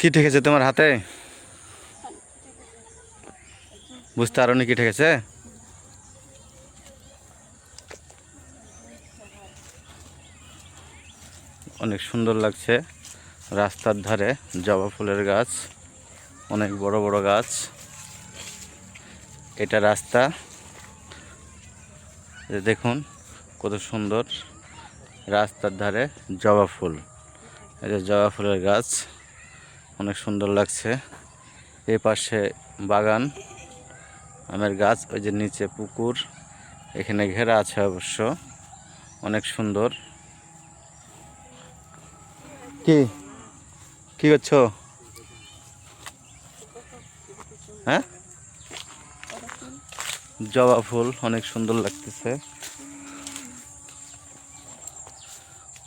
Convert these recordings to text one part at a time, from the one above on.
কি ঠেকেছে তোমার হাতে? বুঝতে পারো কি ঠেকেছে অনেক সুন্দর লাগছে রাস্তার ধারে জবা ফুলের গাছ, অনেক বড় বড় গাছ। এটা রাস্তা। দেখুন কত সুন্দর রাস্তার ধারে জবা ফুল। এটা জবা ফুলের গাছ। অনেক সুন্দর লাগছে। এই পাশে বাগান আমের গাছ ওই যে নিচে পুকুর এখানে ঘেরা আছে অবশ্য অনেক সুন্দর। কি? কি করছ? হ্যাঁ? জবা ফুল অনেক সুন্দর লাগতেছে।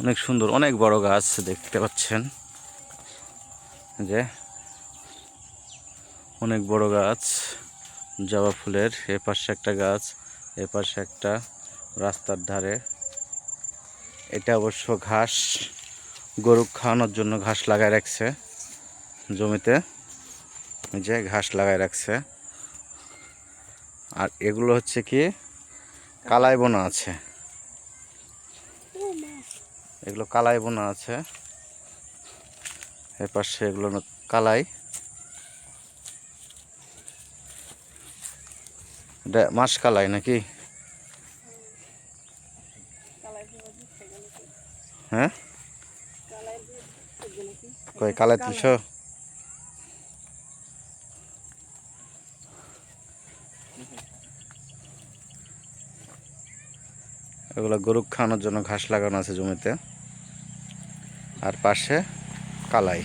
অনেক সুন্দর অনেক বড় গাছ দেখতে পাচ্ছেন। যে, অনেক বড় গাছ, জবা ফুলের এ পাশে একটা গাছ, এ পাশে একটা রাস্তার ধারে। এটা অবশ্য ঘাস, গরু খাওয়ানোর জন্য ঘাস লাগায় রাখছে জমিতে। যে ঘাস লাগায় রাখছে। আর এগুলো হচ্ছে কি? কালাই বোনা আছে। এগুলো কালাই বোনা আছে। এর পাশে এগুলো কালাই। মাস কালাই নাকি? হ্যাঁ? কালাই তুলছো? এগুলো গরু খাওয়ানোর জন্য ঘাস লাগানো আছে জমিতে। আর পাশে কালাই।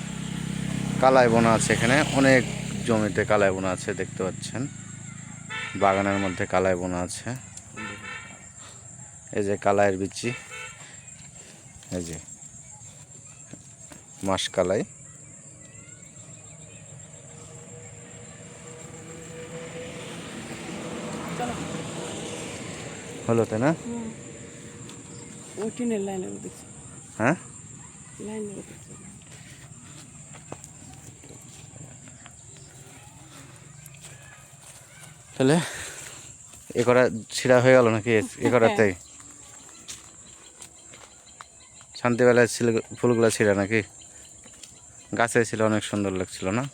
কালাই বোনা আছে এখানে। অনেক জমিতে কালাই বোনা আছে দেখতে পাচ্ছেন। বাগানের মধ্যে কালাই বোনা আছে। এই যে কালাইয়ের বিচি। এই যে মাস কালাই। হলো তাই না? হ্যাঁ? লাইনের তাহলে? এ করা ছিঁড়া হয়ে গেল নাকি? এ করাতেই শান্তিবেলায় ছিল ফুলগুলো ছিঁড়া নাকি? গাছে ছিল অনেক সুন্দর লাগছিল না?